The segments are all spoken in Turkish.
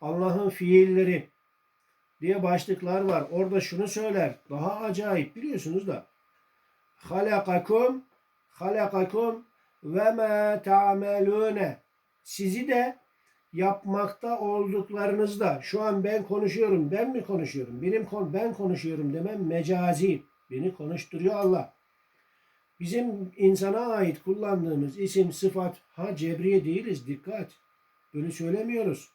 Allah'ın fiilleri diye başlıklar var. Orada şunu söyler. Daha acayip biliyorsunuz da. Halakakum halakakum ve ma ta'melune. Sizi de yapmakta olduklarınızda şu an ben konuşuyorum. Ben mi konuşuyorum? Benim kon ben konuşuyorum demem mecazi. Beni konuşturuyor Allah. Bizim insana ait kullandığımız isim, sıfat, ha cebriye değiliz dikkat. Böyle söylemiyoruz.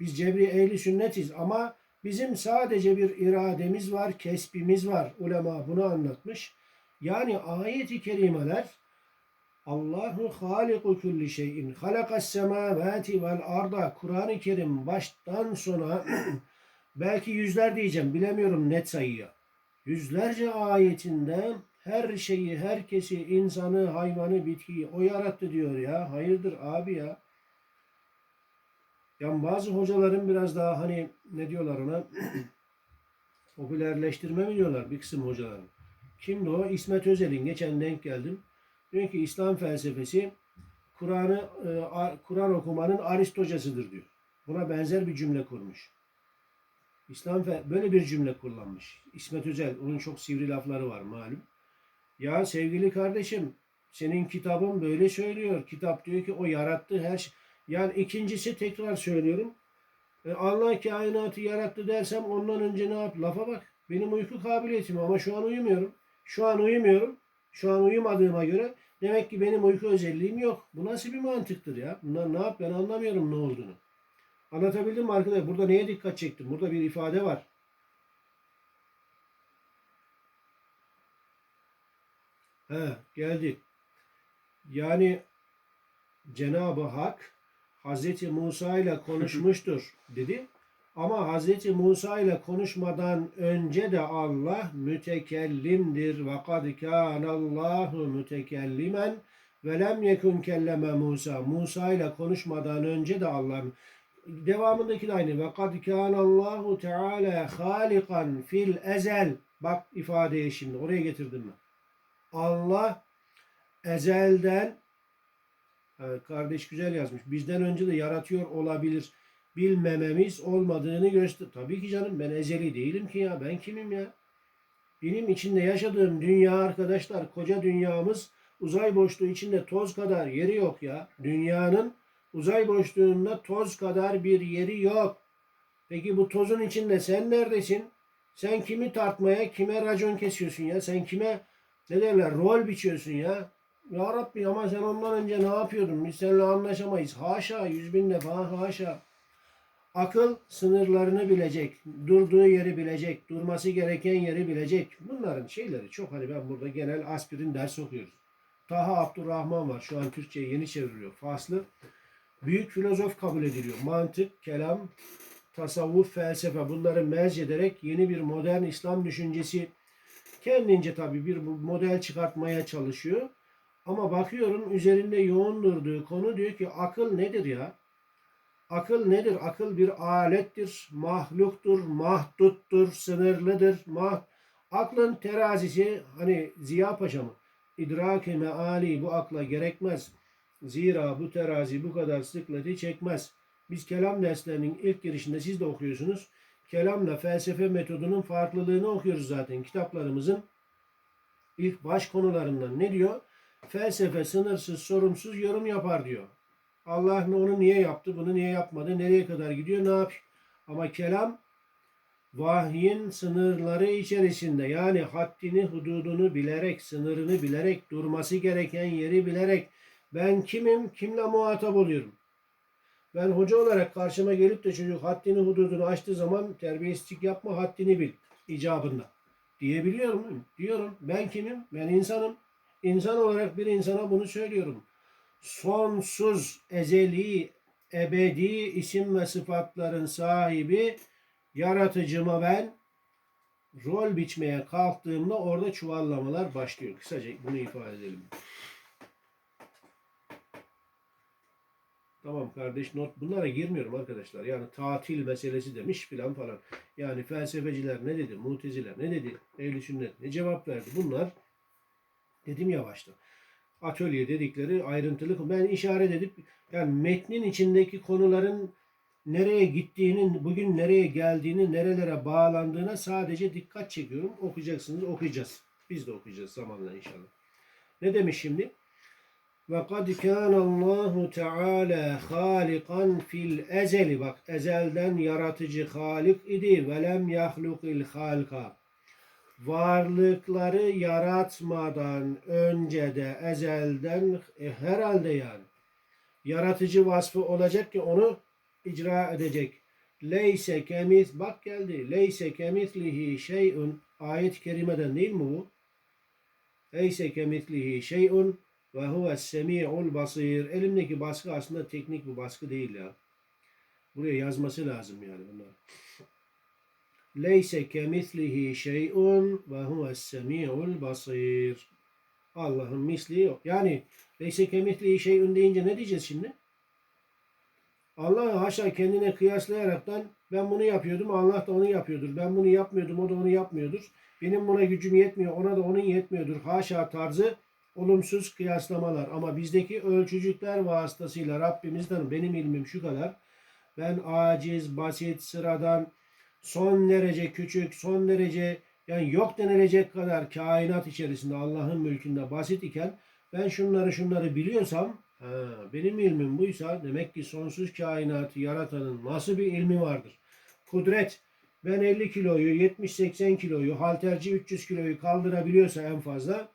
Biz cebri ehli sünnetiz ama bizim sadece bir irademiz var, kesbimiz var. Ulema bunu anlatmış. Yani ayet-i kerimeler Allahu haliku kulli şeyin halakas semavati vel arda Kur'an-ı Kerim baştan sona belki yüzler diyeceğim bilemiyorum net sayıyı. Yüzlerce ayetinde her şeyi, herkesi, insanı, hayvanı, bitkiyi o yarattı diyor ya. Hayırdır abi ya. Yani bazı hocaların biraz daha hani ne diyorlar ona popülerleştirme mi diyorlar bir kısım hocaların. Kimdi o? İsmet Özel'in geçen denk geldim. Diyor ki İslam felsefesi Kur'an'ı e, Kur'an okumanın Aristocasıdır diyor. Buna benzer bir cümle kurmuş. İslam böyle bir cümle kullanmış. İsmet Özel onun çok sivri lafları var malum. Ya sevgili kardeşim senin kitabın böyle söylüyor. Kitap diyor ki o yarattı her şey. Yani ikincisi tekrar söylüyorum. E, Allah kainatı yarattı dersem ondan önce ne yap? Lafa bak. Benim uyku kabiliyetim ama şu an uyumuyorum. Şu an uyumuyorum. Şu an uyumadığıma göre demek ki benim uyku özelliğim yok. Bu nasıl bir mantıktır ya? Bunlar ne yap? Ben anlamıyorum ne olduğunu. Anlatabildim mi arkadaşlar? Burada neye dikkat çektim? Burada bir ifade var. He, geldi. Yani Cenab-ı Hak Hazreti Musa ile konuşmuştur dedi. Ama Hazreti Musa ile konuşmadan önce de Allah mütekellimdir. Ve kad kânallâhu mütekellimen ve lem yekun kelleme Musa. Musa ile konuşmadan önce de Allah devamındaki de aynı. Ve kad kânallâhu teâlâ hâlikan fil ezel. Bak ifadeye şimdi oraya getirdim mi? Allah ezelden kardeş güzel yazmış. Bizden önce de yaratıyor olabilir. Bilmememiz olmadığını göster. Tabii ki canım ben ezeli değilim ki ya. Ben kimim ya? Benim içinde yaşadığım dünya arkadaşlar koca dünyamız uzay boşluğu içinde toz kadar yeri yok ya. Dünyanın uzay boşluğunda toz kadar bir yeri yok. Peki bu tozun içinde sen neredesin? Sen kimi tartmaya, kime racon kesiyorsun ya? Sen kime ne derler rol biçiyorsun ya? Ya Rabbi ama sen ondan önce ne yapıyordun? Biz seninle anlaşamayız. Haşa yüz bin defa haşa. Akıl sınırlarını bilecek, durduğu yeri bilecek, durması gereken yeri bilecek. Bunların şeyleri çok hani ben burada genel aspirin ders okuyoruz. Taha Abdurrahman var. Şu an Türkçe'ye yeni çevriliyor. Faslı. Büyük filozof kabul ediliyor. Mantık, kelam, tasavvuf, felsefe bunları merc ederek yeni bir modern İslam düşüncesi kendince tabii bir model çıkartmaya çalışıyor. Ama bakıyorum üzerinde yoğun durduğu konu diyor ki akıl nedir ya? Akıl nedir? Akıl bir alettir, mahluktur, mahduttur, sınırlıdır. Mah Aklın terazisi hani Ziya Paşa mı? İdrak-ı meali bu akla gerekmez. Zira bu terazi bu kadar sıkleti çekmez. Biz kelam derslerinin ilk girişinde siz de okuyorsunuz. Kelamla felsefe metodunun farklılığını okuyoruz zaten kitaplarımızın ilk baş konularından. Ne diyor? Felsefe sınırsız, sorumsuz yorum yapar diyor. Allah onu niye yaptı, bunu niye yapmadı, nereye kadar gidiyor, ne yapıyor? Ama kelam vahyin sınırları içerisinde yani haddini, hududunu bilerek, sınırını bilerek, durması gereken yeri bilerek ben kimim, kimle muhatap oluyorum? Ben hoca olarak karşıma gelip de çocuk haddini, hududunu açtığı zaman terbiyesizlik yapma, haddini bil icabında. Diyebiliyor muyum? Diyorum. Ben kimim? Ben insanım. İnsan olarak bir insana bunu söylüyorum. Sonsuz, ezeli, ebedi isim ve sıfatların sahibi yaratıcıma ben rol biçmeye kalktığımda orada çuvallamalar başlıyor. Kısaca bunu ifade edelim. Tamam kardeş not bunlara girmiyorum arkadaşlar. Yani tatil meselesi demiş filan falan. Yani felsefeciler ne dedi? Muteziler ne dedi? Ehli sünnet ne cevap verdi? Bunlar dedim ya başta. atölye dedikleri ayrıntılı ben işaret edip yani metnin içindeki konuların nereye gittiğini, bugün nereye geldiğini, nerelere bağlandığına sadece dikkat çekiyorum. Okuyacaksınız, okuyacağız. Biz de okuyacağız zamanla inşallah. Ne demiş şimdi? Ve kad kana Allahu Teala halikan fil ezeli bak ezelden yaratıcı halik idi ve lem yahlukil halka varlıkları yaratmadan önce de ezelden e, herhalde yani yaratıcı vasfı olacak ki onu icra edecek. Leyse kemith bak geldi. Leyse kemitlihi şey'un ayet-i kerimeden değil mi bu? Leyse kemitlihi şey'un ve huves semi'ul basir. Elimdeki baskı aslında teknik bir baskı değil ya. Buraya yazması lazım yani bunlar. Leyse kemitlihi şey'un ve huves semi'ul basir. Allah'ın misli yok. Yani leyse kemitlihi şey'un deyince ne diyeceğiz şimdi? Allah haşa kendine kıyaslayaraktan ben bunu yapıyordum Allah da onu yapıyordur. Ben bunu yapmıyordum o da onu yapmıyordur. Benim buna gücüm yetmiyor ona da onun yetmiyordur. Haşa tarzı olumsuz kıyaslamalar. Ama bizdeki ölçücükler vasıtasıyla Rabbimizden benim ilmim şu kadar. Ben aciz, basit, sıradan, son derece küçük, son derece yani yok denilecek kadar kainat içerisinde Allah'ın mülkünde basit iken ben şunları şunları biliyorsam ha, benim ilmim buysa demek ki sonsuz kainatı yaratanın nasıl bir ilmi vardır? Kudret ben 50 kiloyu 70-80 kiloyu halterci 300 kiloyu kaldırabiliyorsa en fazla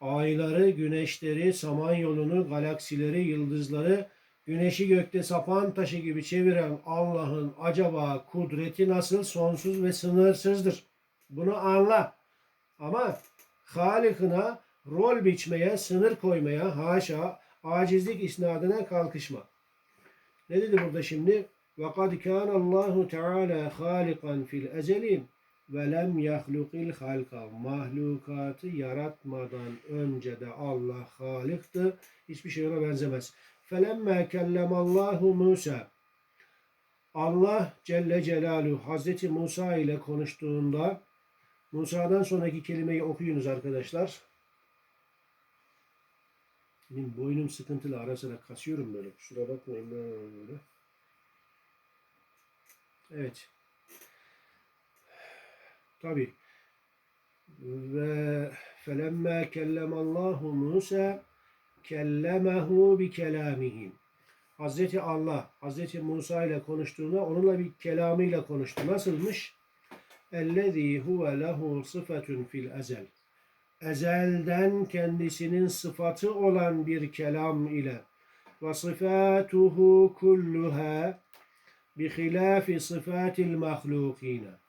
ayları, güneşleri, samanyolunu, galaksileri, yıldızları, güneşi gökte sapan taşı gibi çeviren Allah'ın acaba kudreti nasıl sonsuz ve sınırsızdır? Bunu anla. Ama Halik'ına rol biçmeye, sınır koymaya, haşa, acizlik isnadına kalkışma. Ne dedi burada şimdi? وَقَدْ كَانَ اللّٰهُ تَعَالَى خَالِقًا فِي الْاَزَلِ ve lem yahlukil halka mahlukatı yaratmadan önce de Allah halikti. Hiçbir şey ona benzemez. Felemme kellemallahu Musa Allah Celle Celaluhu Hazreti Musa ile konuştuğunda Musa'dan sonraki kelimeyi okuyunuz arkadaşlar. Benim boynum sıkıntılı ara sıra kasıyorum böyle. Kusura bakmayın böyle. Evet. Tabi. Ve felemme kellemallahu Musa kellemehu bi kelamihi. Hazreti Allah, Hazreti Musa ile konuştuğunda onunla bir kelamıyla konuştu. Nasılmış? Ellezî huve lehu sıfetun fil ezel. Ezelden kendisinin sıfatı olan bir kelam ile ve sıfatuhu kulluha bi hilafi sıfatil mahlukine.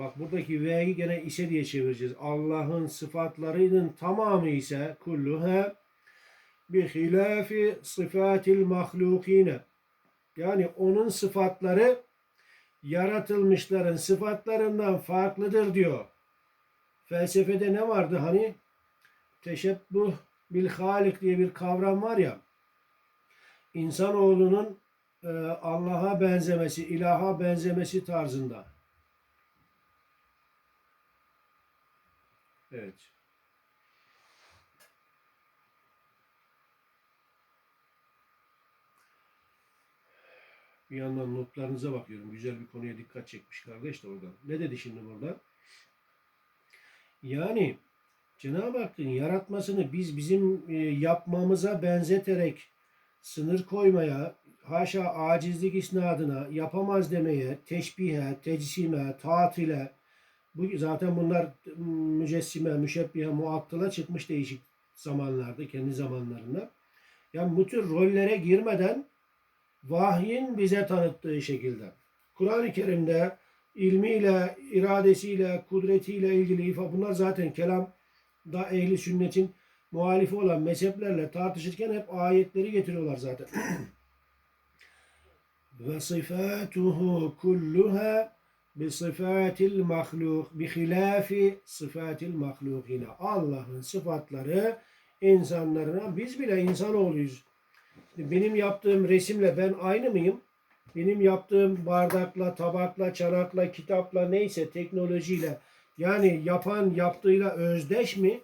Bak buradaki V'yi gene ise diye çevireceğiz. Allah'ın sıfatlarının tamamı ise kulluha bi hilafi sıfatil mahlukine. Yani onun sıfatları yaratılmışların sıfatlarından farklıdır diyor. Felsefede ne vardı hani? Teşebbuh bil halik diye bir kavram var ya. İnsanoğlunun e, Allah'a benzemesi, ilaha benzemesi tarzında. Evet. Bir yandan notlarınıza bakıyorum. Güzel bir konuya dikkat çekmiş kardeş de oradan. Ne dedi şimdi burada? Yani Cenab-ı Hakk'ın yaratmasını biz bizim e, yapmamıza benzeterek sınır koymaya, haşa acizlik isnadına, yapamaz demeye, teşbihe, tecsime, tatile, bu zaten bunlar mücessime, müşebbihe, muattıla çıkmış değişik zamanlarda, kendi zamanlarında. Yani bu tür rollere girmeden vahyin bize tanıttığı şekilde. Kur'an-ı Kerim'de ilmiyle, iradesiyle, kudretiyle ilgili ifa bunlar zaten kelam da ehli sünnetin muhalifi olan mezheplerle tartışırken hep ayetleri getiriyorlar zaten. Ve sıfatuhu kulluha sıfatil mahluk hilafi sıfatil mahlukine. Allah'ın sıfatları insanlarına biz bile insanoğluyuz. Benim yaptığım resimle ben aynı mıyım? Benim yaptığım bardakla, tabakla, çanakla, kitapla neyse teknolojiyle yani yapan yaptığıyla özdeş mi?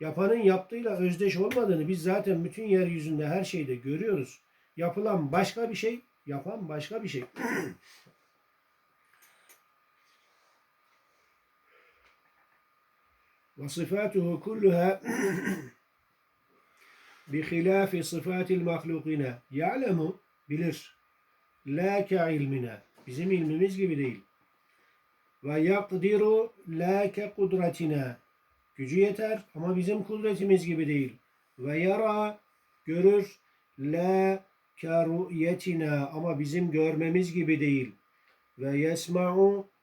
Yapanın yaptığıyla özdeş olmadığını biz zaten bütün yeryüzünde her şeyde görüyoruz. Yapılan başka bir şey, yapan başka bir şey. Ve sıfatuhu kulluha bihilafi sıfatil mahlukine ya'lemu bilir. la ke ilmine bizim ilmimiz gibi değil. ve yakdiru la ke kudretine gücü yeter ama bizim kudretimiz gibi değil. ve yara görür. la ke ruyetina ama bizim görmemiz gibi değil. ve yesma'u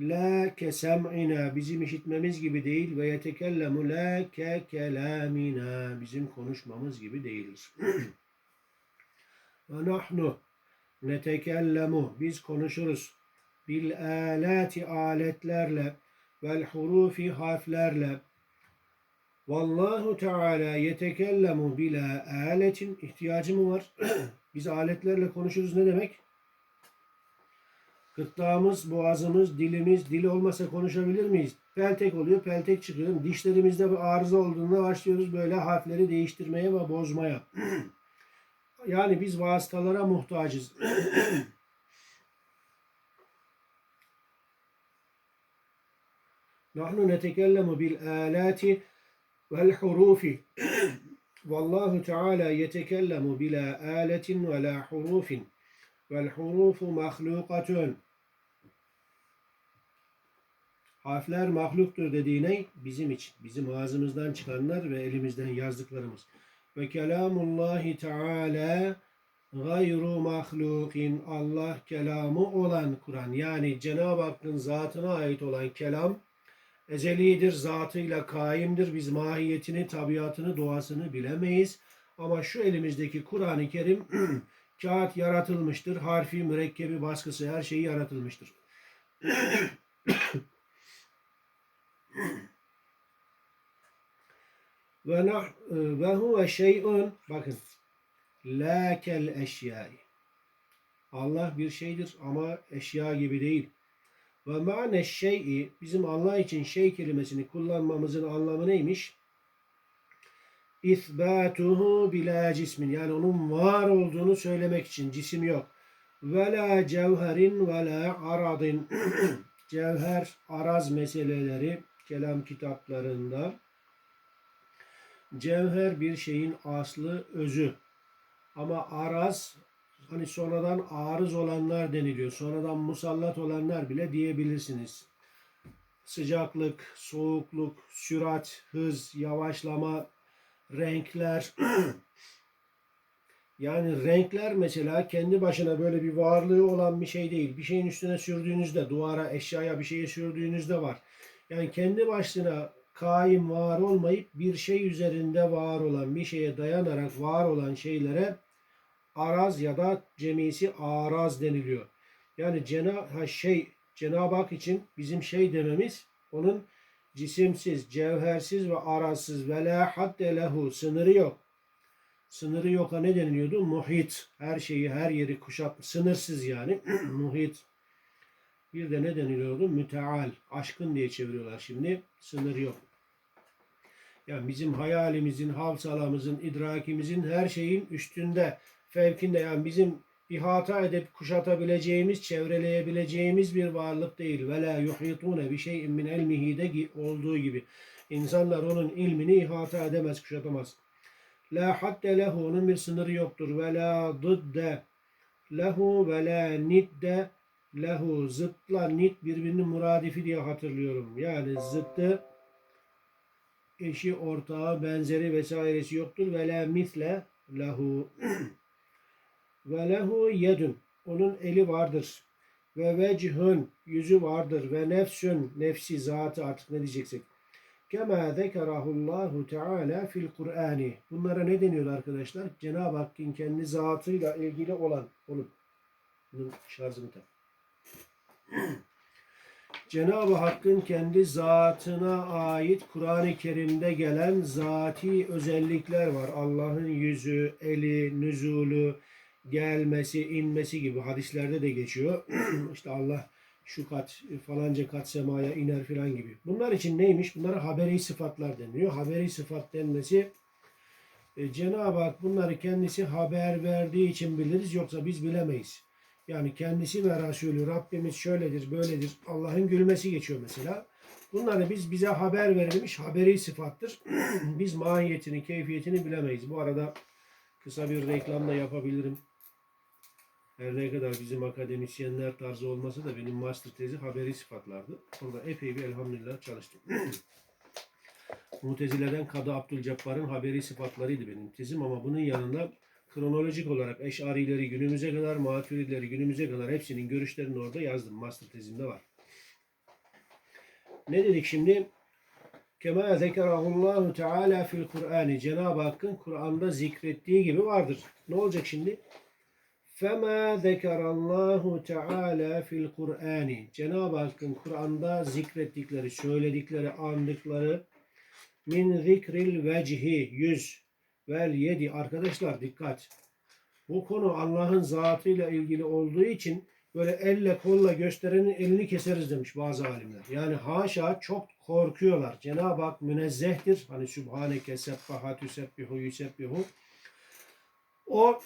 la ke sem'ina bizim işitmemiz gibi değil ve yetekellemu la ke kelamina bizim konuşmamız gibi değildir. ve nahnu netekellemu biz konuşuruz bil alati aletlerle vel hurufi harflerle Vallahu Teala yetekellemu bila aletin ihtiyacı mı var? Biz aletlerle konuşuruz ne demek? Gırtlağımız, boğazımız, dilimiz, dil olmasa konuşabilir miyiz? Peltek oluyor, peltek çıkıyor. Dişlerimizde bir arıza olduğunda başlıyoruz böyle harfleri değiştirmeye ve bozmaya. yani biz vasıtalara muhtacız. Nahnu netekellemu bil alati vel hurufi. Vallahu Teala yetekellemu bila aletin ve la hurufin. Vel hurufu mahlukatun. Harfler mahluktur dediği ne? Bizim için. Bizim ağzımızdan çıkanlar ve elimizden yazdıklarımız. Ve kelamullahi Teala gayru mahlukin. Allah kelamı olan Kur'an. Yani Cenab-ı Hakk'ın zatına ait olan kelam ezelidir, zatıyla kaimdir. Biz mahiyetini, tabiatını, doğasını bilemeyiz. Ama şu elimizdeki Kur'an-ı Kerim kağıt yaratılmıştır. Harfi, mürekkebi, baskısı her şeyi yaratılmıştır. ve nah ve huve şey'un bakın la kel eşyai Allah bir şeydir ama eşya gibi değil. Ve ma'ne şey'i bizim Allah için şey kelimesini kullanmamızın anlamı neymiş? İthbatuhu bila cismin yani onun var olduğunu söylemek için cisim yok. Ve la cevherin ve la aradin cevher, araz meseleleri kelam kitaplarında cevher bir şeyin aslı, özü. Ama araz hani sonradan arız olanlar deniliyor. Sonradan musallat olanlar bile diyebilirsiniz. Sıcaklık, soğukluk, sürat, hız, yavaşlama, renkler. yani renkler mesela kendi başına böyle bir varlığı olan bir şey değil. Bir şeyin üstüne sürdüğünüzde, duvara, eşyaya bir şeye sürdüğünüzde var. Yani kendi başına kaim var olmayıp bir şey üzerinde var olan, bir şeye dayanarak var olan şeylere araz ya da cemisi araz deniliyor. Yani cena şey Cenab-ı Hak için bizim şey dememiz onun cisimsiz, cevhersiz ve arazsız ve la hadde lehu sınırı yok. Sınırı yoka ne deniliyordu? Muhit. Her şeyi, her yeri kuşat, sınırsız yani. Muhit. Bir de ne deniliyordu? Müteal. Aşkın diye çeviriyorlar şimdi. Sınır yok. Yani bizim hayalimizin, havsalamızın, idrakimizin her şeyin üstünde, fevkinde yani bizim ihata edip kuşatabileceğimiz, çevreleyebileceğimiz bir varlık değil. Ve la yuhitune bir şeyin min ilmihi de olduğu gibi. İnsanlar onun ilmini ihata edemez, kuşatamaz. La hadde lehu onun bir sınırı yoktur. Ve la dıdde lehu ve la nidde lehu zıtla nit birbirinin muradifi diye hatırlıyorum. Yani zıttı eşi, ortağı, benzeri vesairesi yoktur. Ve la misle lehu ve lehu yedun onun eli vardır. Ve vechün yüzü vardır. Ve nefsün nefsi zatı artık ne diyeceksek. Kema zekerahullahu teala fil Kur'ani. Bunlara ne deniyor arkadaşlar? Cenab-ı Hakk'ın kendi zatıyla ilgili olan. Bunun şarjını tak. Cenab-ı Hakk'ın kendi zatına ait Kur'an-ı Kerim'de gelen zati özellikler var. Allah'ın yüzü, eli, nüzulü, gelmesi, inmesi gibi hadislerde de geçiyor. işte Allah şu kat falanca kat semaya iner filan gibi. Bunlar için neymiş? Bunlara haberi sıfatlar deniliyor. Haberi sıfat denmesi e, Cenab-ı Hak bunları kendisi haber verdiği için biliriz yoksa biz bilemeyiz. Yani kendisi ve Resulü Rabbimiz şöyledir, böyledir. Allah'ın gülmesi geçiyor mesela. Bunları biz bize haber verilmiş haberi sıfattır. biz mahiyetini, keyfiyetini bilemeyiz. Bu arada kısa bir reklam da yapabilirim. Her ne kadar bizim akademisyenler tarzı olmasa da benim master tezi haberi sıfatlardı. Orada epey bir elhamdülillah çalıştım. Mutezile'den Kadı Abdülcebbar'ın haberi sıfatlarıydı benim tezim ama bunun yanında kronolojik olarak Eş'arileri günümüze kadar, Maturidileri günümüze kadar hepsinin görüşlerini orada yazdım. Master tezimde var. Ne dedik şimdi? Kema zekerahullahu teala fil Kur'ani. Cenab-ı Hakk'ın Kur'an'da zikrettiği gibi vardır. Ne olacak şimdi? Fema zekerallahu teala fil Kur'ani. Cenab-ı Hakk'ın Kur'an'da zikrettikleri, söyledikleri, andıkları min zikril vecihi yüz vel yedi. Arkadaşlar dikkat. Bu konu Allah'ın zatıyla ilgili olduğu için böyle elle kolla gösterenin elini keseriz demiş bazı alimler. Yani haşa çok korkuyorlar. Cenab-ı Hak münezzehtir. Hani Sübhaneke sebbahatü sebbihu yusebbihu. O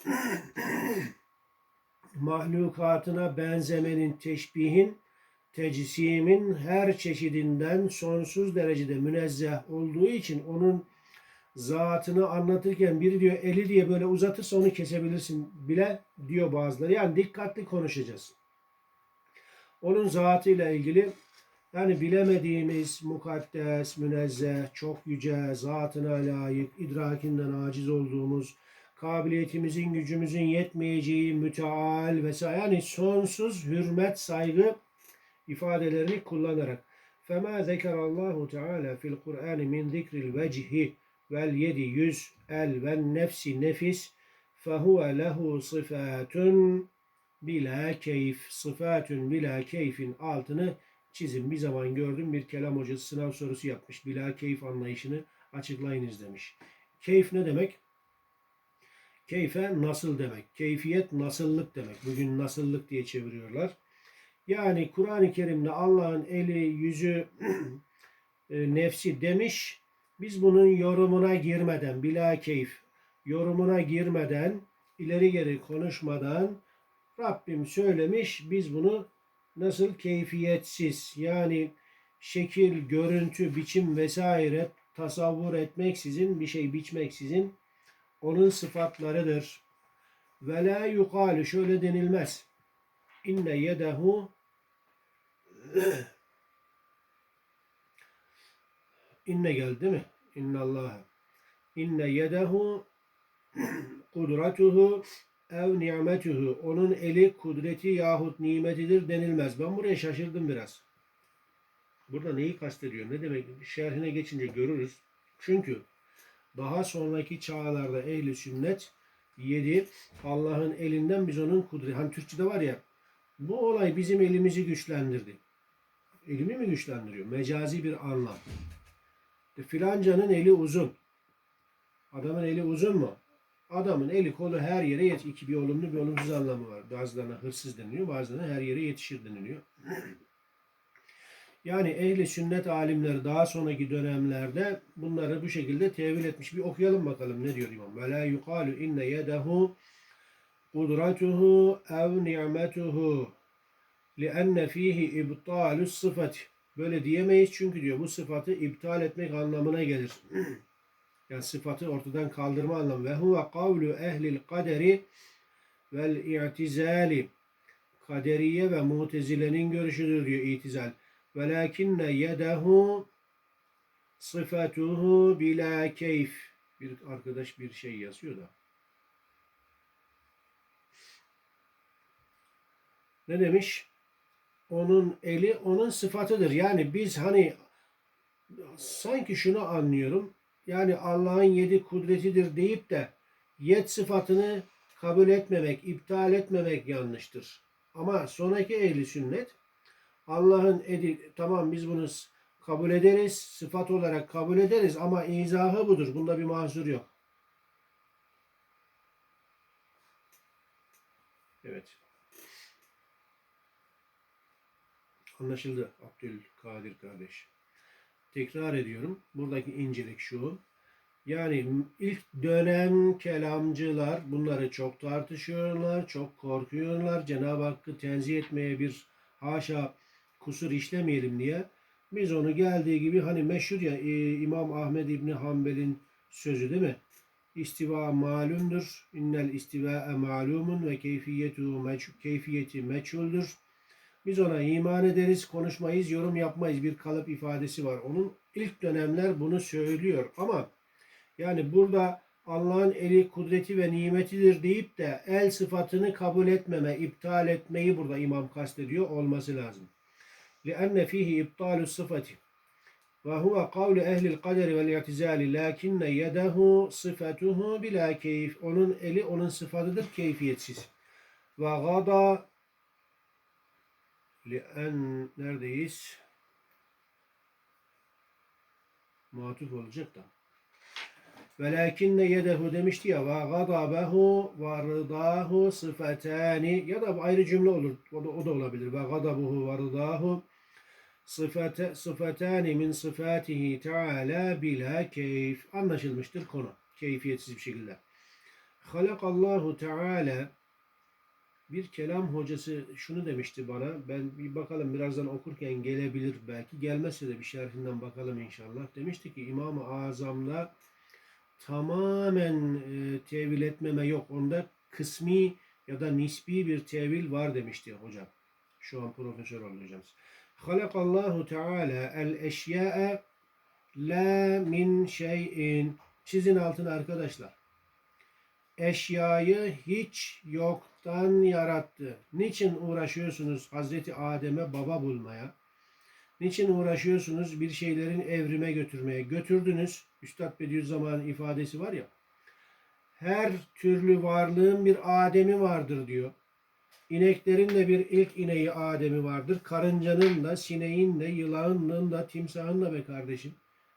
mahlukatına benzemenin, teşbihin, tecsimin her çeşidinden sonsuz derecede münezzeh olduğu için onun zatını anlatırken biri diyor eli diye böyle uzatırsa onu kesebilirsin bile diyor bazıları. Yani dikkatli konuşacağız. Onun zatıyla ilgili yani bilemediğimiz mukaddes, münezzeh, çok yüce, zatına layık, idrakinden aciz olduğumuz, kabiliyetimizin, gücümüzün yetmeyeceği, müteal vesaire yani sonsuz hürmet, saygı ifadelerini kullanarak فَمَا ذَكَرَ اللّٰهُ تَعَالَى فِي الْقُرْآنِ مِنْ ذِكْرِ الْوَجْهِ vel yedi yüz el ve nefsi nefis fehuve lehu sıfatun bila keyf sıfatun bila keyfin altını çizin. Bir zaman gördüm bir kelam hocası sınav sorusu yapmış. Bila keyif anlayışını açıklayınız demiş. Keyif ne demek? Keyfe nasıl demek? Keyfiyet nasıllık demek. Bugün nasıllık diye çeviriyorlar. Yani Kur'an-ı Kerim'de Allah'ın eli, yüzü, e, nefsi demiş. Biz bunun yorumuna girmeden, bila keyif, yorumuna girmeden, ileri geri konuşmadan Rabbim söylemiş. Biz bunu nasıl keyfiyetsiz yani şekil, görüntü, biçim vesaire tasavvur etmeksizin, bir şey biçmeksizin onun sıfatlarıdır. Ve la yukalu şöyle denilmez. İnne yedehu inne geldi değil mi? İnne Allah. İnne yedehu kudratuhu ev nimetuhu. Onun eli kudreti yahut nimetidir denilmez. Ben buraya şaşırdım biraz. Burada neyi kastediyor? Ne demek? Şerhine geçince görürüz. Çünkü daha sonraki çağlarda ehli sünnet yedi Allah'ın elinden biz onun kudreti. Hani Türkçe'de var ya bu olay bizim elimizi güçlendirdi. Elimi mi güçlendiriyor? Mecazi bir anlam. E, filancanın eli uzun. Adamın eli uzun mu? Adamın eli kolu her yere yet. İki bir olumlu bir olumsuz anlamı var. Bazılarına hırsız deniliyor, bazılarına her yere yetişir deniliyor. Yani ehli sünnet alimleri daha sonraki dönemlerde bunları bu şekilde tevil etmiş. Bir okuyalım bakalım ne diyor İmam. Ve la yukalu inne yedehu kudratuhu ev ni'metuhu li'enne fihi ibtalu sıfati. Böyle diyemeyiz çünkü diyor bu sıfatı iptal etmek anlamına gelir. yani sıfatı ortadan kaldırma anlamı. Ve huve kavlu ehlil kaderi vel i'tizali. Kaderiye ve mutezilenin görüşüdür diyor itizal. Velakinne yedehu sıfatuhu bila keyf. Bir arkadaş bir şey yazıyor da. Ne demiş? Onun eli onun sıfatıdır. Yani biz hani sanki şunu anlıyorum. Yani Allah'ın yedi kudretidir deyip de yet sıfatını kabul etmemek, iptal etmemek yanlıştır. Ama sonraki ehli sünnet Allah'ın edi tamam biz bunu kabul ederiz, sıfat olarak kabul ederiz ama izahı budur. Bunda bir mahsur yok. Evet. Anlaşıldı Abdülkadir kardeş. Tekrar ediyorum. Buradaki incelik şu. Yani ilk dönem kelamcılar bunları çok tartışıyorlar, çok korkuyorlar. Cenab-ı Hakk'ı tenzih etmeye bir haşa kusur işlemeyelim diye. Biz onu geldiği gibi hani meşhur ya e, İmam Ahmed İbni Hanbel'in sözü değil mi? İstiva malumdur. İnnel istiva malumun ve keyfiyetu meç, keyfiyeti meçhuldür. Biz ona iman ederiz, konuşmayız, yorum yapmayız bir kalıp ifadesi var. Onun ilk dönemler bunu söylüyor ama yani burada Allah'ın eli, kudreti ve nimetidir deyip de el sıfatını kabul etmeme, iptal etmeyi burada imam kastediyor olması lazım. لأن فيه إبطال الصفة وهو قول أهل القدر والاعتزال لكن يده صفته bila keyif. Onun eli onun sıfatıdır keyfiyetsiz. Ve Li'en neredeyiz? Matuf olacak da. Velakinne yedehu demişti ya ve gadabehu ve rıdahu sıfatani ya da ayrı cümle olur. O da, o da olabilir. Ve gadabuhu ve rıdahu sıfate, sıfatani min sıfatihi teala bila keyf. Anlaşılmıştır konu. Keyfiyetsiz bir şekilde. Halakallahu teala bir kelam hocası şunu demişti bana. Ben bir bakalım birazdan okurken gelebilir belki. Gelmezse de bir şerhinden bakalım inşallah. Demişti ki İmam-ı Azam'la tamamen e, tevil etmeme yok. Onda kısmi ya da nisbi bir tevil var demişti hocam. Şu an profesör olacağız. Halakallahu Teala el eşya'a la min şeyin. Çizin altına arkadaşlar. Eşyayı hiç yoktan yarattı. Niçin uğraşıyorsunuz Hazreti Adem'e baba bulmaya? Niçin uğraşıyorsunuz bir şeylerin evrime götürmeye? Götürdünüz. Üstad Bediüzzaman'ın ifadesi var ya. Her türlü varlığın bir Adem'i vardır diyor. İneklerin de bir ilk ineği Adem'i vardır. Karıncanın da, sineğin de, yılanın da, timsahın da be kardeşim.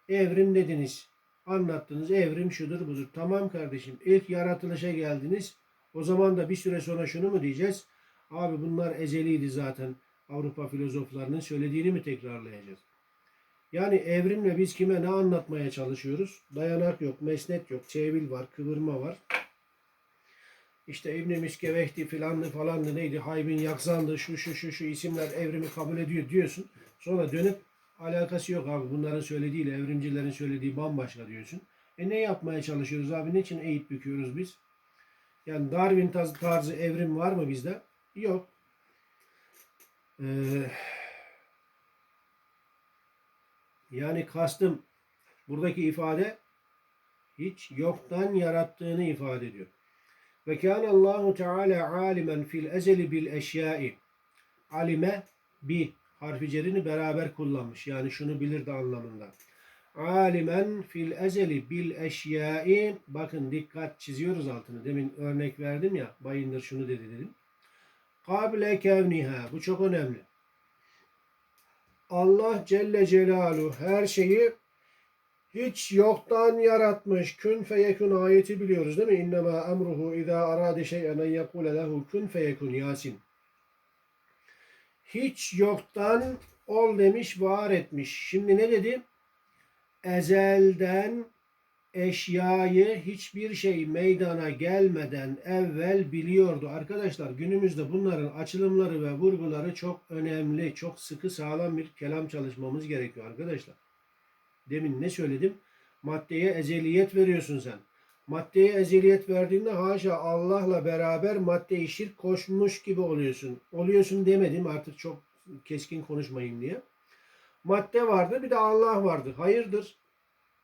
Evrim dediniz. Anlattınız. Evrim şudur budur. Tamam kardeşim. İlk yaratılışa geldiniz. O zaman da bir süre sonra şunu mu diyeceğiz? Abi bunlar ezeliydi zaten. Avrupa filozoflarının söylediğini mi tekrarlayacağız? Yani evrimle biz kime ne anlatmaya çalışıyoruz? Dayanak yok, mesnet yok, tevil var, kıvırma var. İşte İbn-i Miskevehti filanlı falandı neydi, Haybin Yakzan'dı, şu şu şu şu isimler evrimi kabul ediyor diyorsun. Sonra dönüp alakası yok abi bunların söylediğiyle evrimcilerin söylediği bambaşka diyorsun. E ne yapmaya çalışıyoruz abi? Niçin eğip büküyoruz biz? Yani Darwin tarzı evrim var mı bizde? Yok. Ee, yani kastım buradaki ifade hiç yoktan yarattığını ifade ediyor. Ve kâne Allahu Teala alimen fil ezeli bil eşyai. Alime bi harfi cerini beraber kullanmış. Yani şunu bilirdi anlamında. Alimen fil ezeli bil eşyai. Bakın dikkat çiziyoruz altını. Demin örnek verdim ya. Bayındır şunu dedi dedim. Kable kevniha. Bu çok önemli. Allah Celle Celaluhu her şeyi hiç yoktan yaratmış. Kün feyekun ayeti biliyoruz değil mi? İnnemâ emruhu izâ arâde şey'en en yekûle lehu kün feyekun Yasin. Hiç yoktan ol demiş, var etmiş. Şimdi ne dedi? Ezelden eşyayı hiçbir şey meydana gelmeden evvel biliyordu. Arkadaşlar günümüzde bunların açılımları ve vurguları çok önemli. Çok sıkı sağlam bir kelam çalışmamız gerekiyor arkadaşlar. Demin ne söyledim? Maddeye ezeliyet veriyorsun sen. Maddeye ezeliyet verdiğinde haşa Allah'la beraber maddeyi şirk koşmuş gibi oluyorsun. Oluyorsun demedim artık çok keskin konuşmayayım diye. Madde vardı bir de Allah vardı. Hayırdır?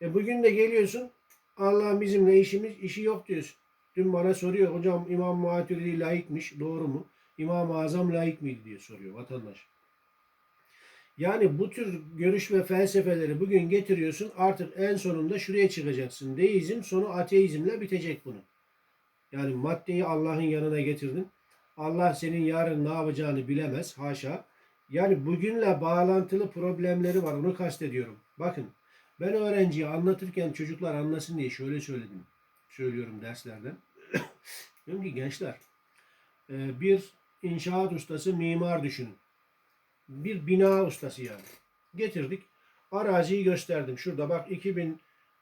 E bugün de geliyorsun Allah bizimle işimiz işi yok diyorsun. Dün bana soruyor hocam İmam Muhatirli laikmiş doğru mu? İmam-ı Azam laik miydi diye soruyor vatandaş. Yani bu tür görüş ve felsefeleri bugün getiriyorsun artık en sonunda şuraya çıkacaksın. Deizm sonu ateizmle bitecek bunu. Yani maddeyi Allah'ın yanına getirdin. Allah senin yarın ne yapacağını bilemez haşa. Yani bugünle bağlantılı problemleri var onu kastediyorum. Bakın ben öğrenciye anlatırken çocuklar anlasın diye şöyle söyledim. Söylüyorum derslerden. Diyorum ki gençler bir inşaat ustası mimar düşünün. Bir bina ustası yani. Getirdik. Araziyi gösterdim. Şurada bak 2000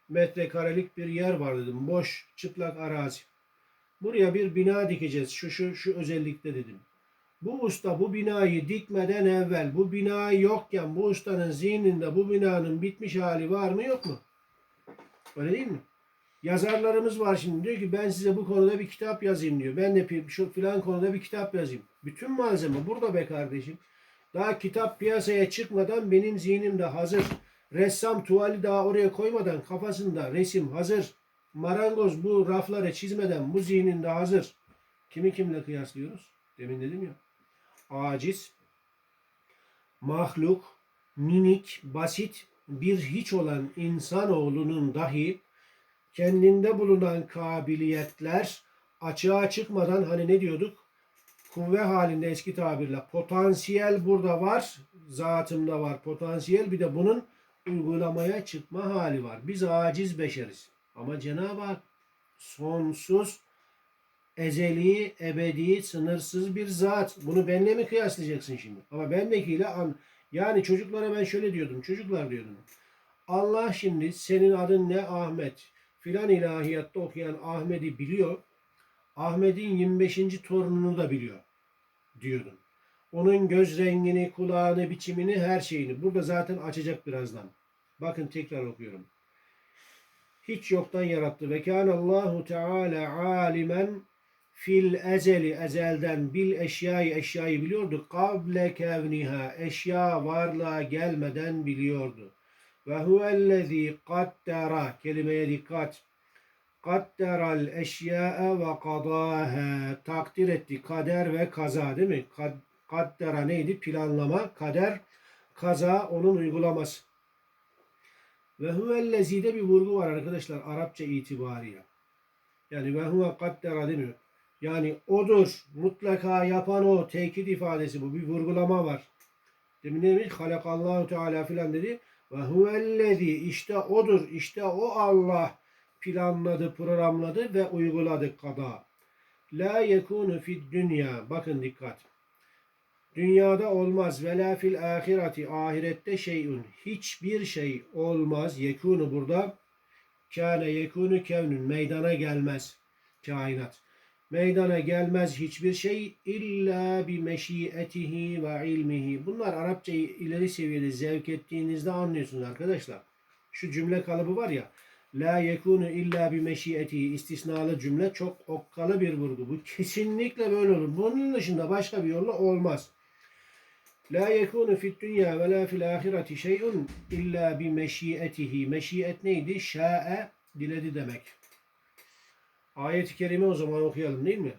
metrekarelik bir yer var dedim. Boş, çıplak arazi. Buraya bir bina dikeceğiz. Şu şu şu özellikle dedim. Bu usta bu binayı dikmeden evvel bu bina yokken bu ustanın zihninde bu binanın bitmiş hali var mı yok mu? Öyle değil mi? Yazarlarımız var şimdi diyor ki ben size bu konuda bir kitap yazayım diyor. Ben de şu filan konuda bir kitap yazayım. Bütün malzeme burada be kardeşim. Daha kitap piyasaya çıkmadan benim zihnimde hazır. Ressam tuvali daha oraya koymadan kafasında resim hazır. Marangoz bu rafları çizmeden bu zihninde hazır. Kimi kimle kıyaslıyoruz? Demin dedim ya. Aciz, mahluk, minik, basit bir hiç olan insanoğlunun dahi kendinde bulunan kabiliyetler açığa çıkmadan hani ne diyorduk? Kuvve halinde eski tabirle potansiyel burada var, zatımda var potansiyel bir de bunun uygulamaya çıkma hali var. Biz aciz beşeriz. Ama Cenab-ı Hak sonsuz, ezeli, ebedi, sınırsız bir zat. Bunu benimle mi kıyaslayacaksın şimdi? Ama bendekiyle an yani çocuklara ben şöyle diyordum. Çocuklar diyordum. Allah şimdi senin adın ne Ahmet? Filan ilahiyatta okuyan Ahmet'i biliyor. Ahmet'in 25. torununu da biliyor diyordum. Onun göz rengini, kulağını, biçimini, her şeyini. Burada zaten açacak birazdan. Bakın tekrar okuyorum. Hiç yoktan yarattı. Ve kânallâhu teâlâ alimen fil ezeli ezelden bil eşyayı eşyayı biliyordu. Kable kevniha eşya varlığa gelmeden biliyordu. Ve huvellezî kaddera kelimeye dikkat. Kadderal eşya'e ve kadâhe takdir etti. Kader ve kaza değil mi? Kad, kaddera neydi? Planlama. Kader, kaza onun uygulaması. Ve huvellezi'de bir vurgu var arkadaşlar Arapça itibariyle. Yani ve huve kaddera demiyor. Yani odur. Mutlaka yapan o. Tekit ifadesi bu. Bir vurgulama var. Demin ne demiş? Halakallahu Teala filan dedi. Ve huvellezi işte odur. işte o Allah planladı, programladı ve uyguladı kada. La yekunu fid dünya. Bakın dikkat. Dünyada olmaz ve la fil ahireti ahirette şeyun. Hiçbir şey olmaz. Yekunu burada kâne yekunu kevnün meydana gelmez kainat. Meydana gelmez hiçbir şey illa bi meşiyetihi ve ilmihi. Bunlar Arapçayı ileri seviyede zevk ettiğinizde anlıyorsunuz arkadaşlar. Şu cümle kalıbı var ya. La yekunu illa bi meşiyetihi istisnalı cümle çok okkalı bir vurgu. Bu kesinlikle böyle olur. Bunun dışında başka bir yolla olmaz. La yekunu fid dünya ve la fil ahireti şeyun illa bi meşiyetihi. Meşiyet neydi? Şa'e diledi demek. Ayet-i kerime o zaman okuyalım değil mi?